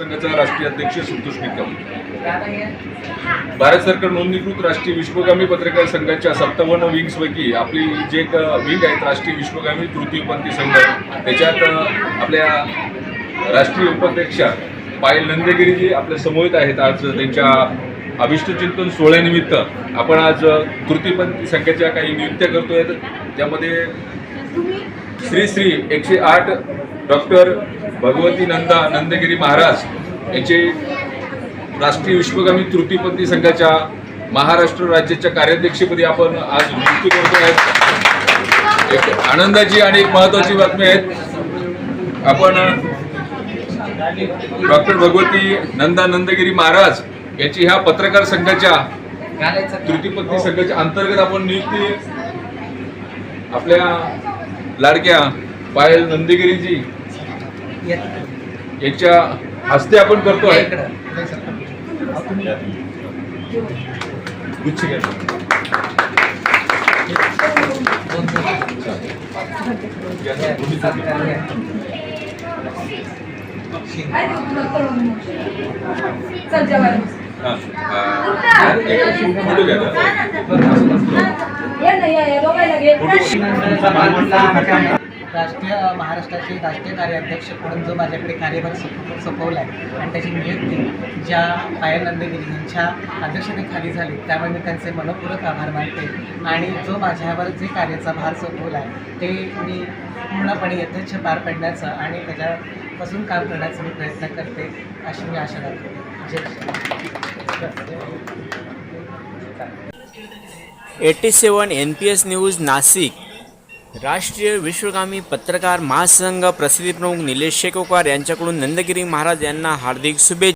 संघाचा राष्ट्रीय अध्यक्ष संतोष निकम भारत सरकार नोंदणीकृत राष्ट्रीय विश्वगामी पत्रकार संघाच्या सत्तावन्न विंग्सपैकी आपली जे एक विंग आहेत राष्ट्रीय विश्वगामी तृतीयपंथी संघ. त्याच्यात आपल्या राष्ट्रीय उपाध्यक्षा पायल नंदगिरीजी आपल्यासमोर आहेत आज त्यांच्या अभिष्टचिंतन सोहळ्यानिमित्त आपण आज तृतीयपंथी संघाच्या काही नियुक्त्या करतोय. त्यामध्ये श्री श्री एकशे आठ डॉक्टर भगवती नंदा नंदगिरी महाराज यांचे राष्ट्रीय विश्वगामी तृतीपत्नी संघाच्या महाराष्ट्र राज्याच्या कार्याध्यक्षपदी आपण आज नियुक्ती करतो आहेत एक आनंदाची आणि एक महत्वाची बातमी आहेत आपण डॉक्टर भगवती नंदा नंदगिरी महाराज यांची ह्या पत्रकार संघाच्या तृतीपत्नी संघाच्या अंतर्गत आपण नियुक्ती आपल्या लाडक्या पायल नंदगिरीजी यांच्या हस्ते आपण करतो आहे गुच्छ घ्या. चल जेवायला. एक फोटो घ्या राष्ट्रीय महाराष्ट्राचे राष्ट्रीय कार्याध्यक्ष म्हणून जो माझ्याकडे कार्यभार सोप सोपवला आहे आणि त्याची नियुक्ती ज्या पायल नंदगिरी यांच्या अध्यक्षतेखाली झाली त्यामुळे मी त्यांचे मनपूर्वक आभार मानते. आणि जो माझ्यावर जे कार्याचा भार सोपवला आहे ते मी पूर्णपणे यथेच्छ पार पाडण्याचा आणि त्याच्यापासून काम करण्याचा मी प्रयत्न करते अशी मी आशा दाखवते जय eighty seven N P S news Nashik. राष्ट्रीय विश्वगामी पत्रकार महासंघ प्रसिद्धी प्रमुख निलेश शेकोकार यांच्याकडून नंदगिरी महाराज यांना हार्दिक शुभेच्छा